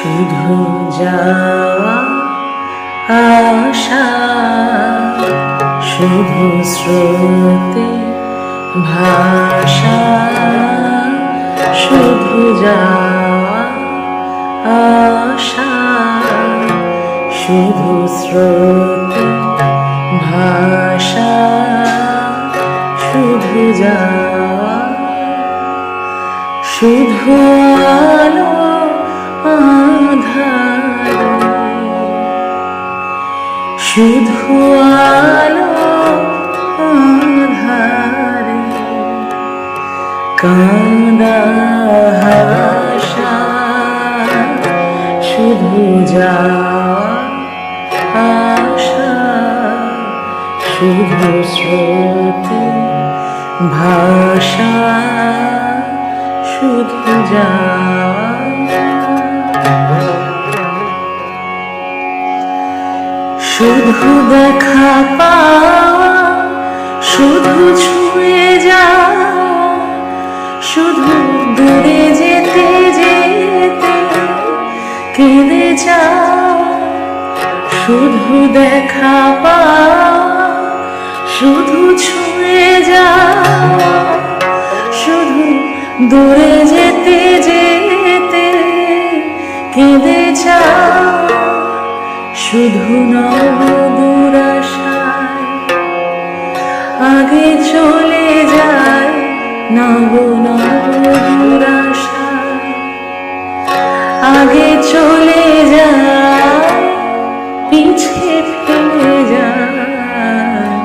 শুধু যাওয়া আশা শুধু স্রোতে ভাষা শুধু যাওয়া আশা শুধু স্রোতে ভাষা শুধু যাওয়া, শুধু আলো শুধু আলো আধারে। কান্দা হাসা শুধু যাওয়া আশা শুধু স্রোতে ভাষা শুধু যাওয়া শুধু দেখা পাওয়া, শুধু ছুঁয়ে যাওয়া, শুধু দূরে যেতে যেতে কেঁদে যাওয়া, শুধু দেখা পাওয়া, শুধু ছুঁয়ে যাওয়া, শুধু দূরে যেতে যেতে শুধু আগে চলে যায় নব নব দুরাশায় আগে চলে যায়, পিছে ফেলে যায়,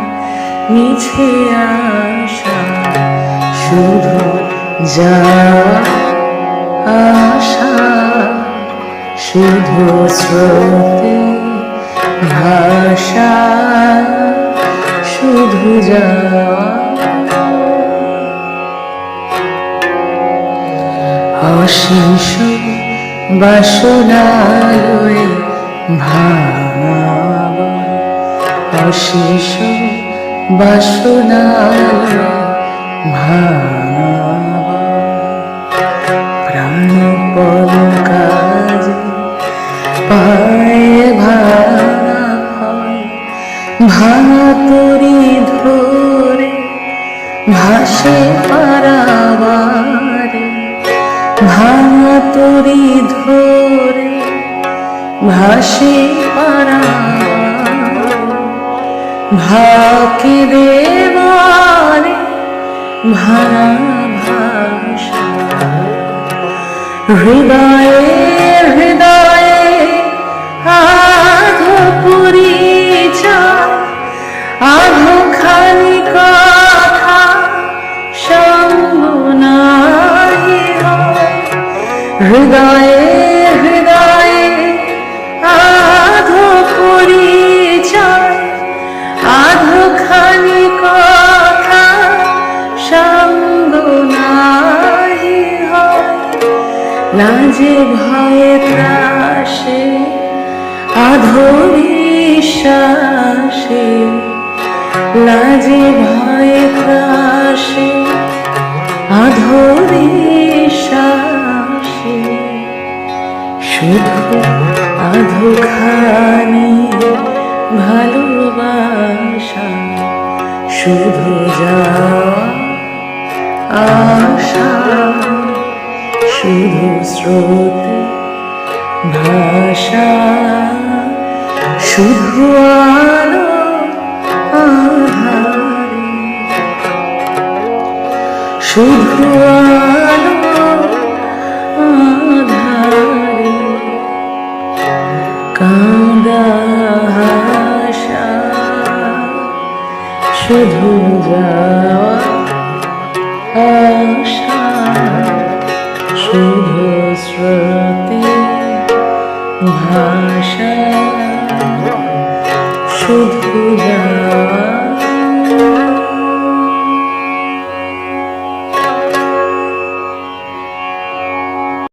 মিছে আশা। শুধু যা আশা, শুধু স্রোতে ভাষা শুধু অশেষ বাসনালয়ে ভাঙাব অশেষ বাসনালয়ে ভাঙাব প্রাণপণ ভাঙা তরি ধরে ভাসে পারাবারে, ভাঙা তরি ধরে ভাসে পারাবারে, ভাকে দেবারে ভাড়া ভাষা হৃদয়ে হৃদয়ে আধো পরিচয় হৃদয়ে হৃদয়ে আধো পরিচয়, আধো খালি কথা সঙ্গ নাহি হয় লাজে ভয়ে ত্রাসে, আধো বিশ্বাসে লাজে ভয়ে ত্রাসে, আধো শুধু আধো খানি ভালোবাসা শুধু যাওয়া আশা শুধু স্রোতে ভাষা শুধু আলো আধারে শুধু হাসা শুধু যাওয়া আশা শুধু স্রোতে ভাষা শুধু যাওয়া